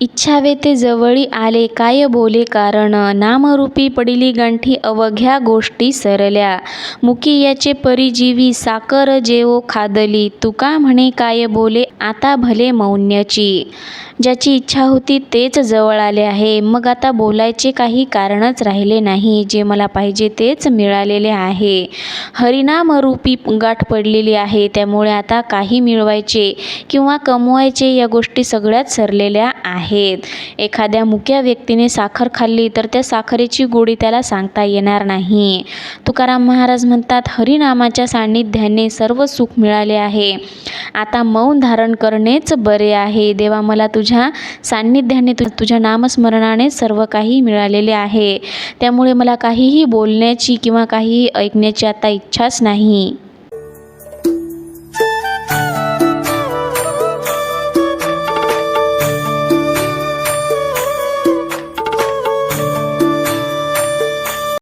इच्छावे ते जवळी आले. काय बोले? कारण नामरूपी पडिली गांठी अवघ्या गोष्टी सरल्या. मुकी याचे परिजीवी साकर जेवो खादली. तुका म्हणे काय बोले? आता भले मौन्याची. ज्याची इच्छा होती तेच जवळ आले आहे. मग आता बोलायचे काही कारणच राहिले नाही. जे मला पाहिजे तेच मिळालेले आहे. हरिनामरूपी गाठ पडलेली आहे. त्यामुळे आता काही मिळवायचे किंवा कमवायचे या गोष्टी सगळ्यात सरलेल्या आहेत. एखाद्या मुक्या व्यक्तीने साखर खाल्ली तर त्या साखरेची गोडी त्याला सांगता येणार नाही. तुकाराम महाराज म्हणतात हरिनामाच्या सान्निध्याने सर्व सुख मिळाले आहे. आता मौन धारण करणेच बरे आहे. देवा मला तुझ्या सान्निध्याने तु तुझ्या नामस्मरणाने सर्व काही मिळालेले आहे. त्यामुळे मला काहीही बोलण्याची किंवा काहीही ऐकण्याची आता इच्छाच नाही.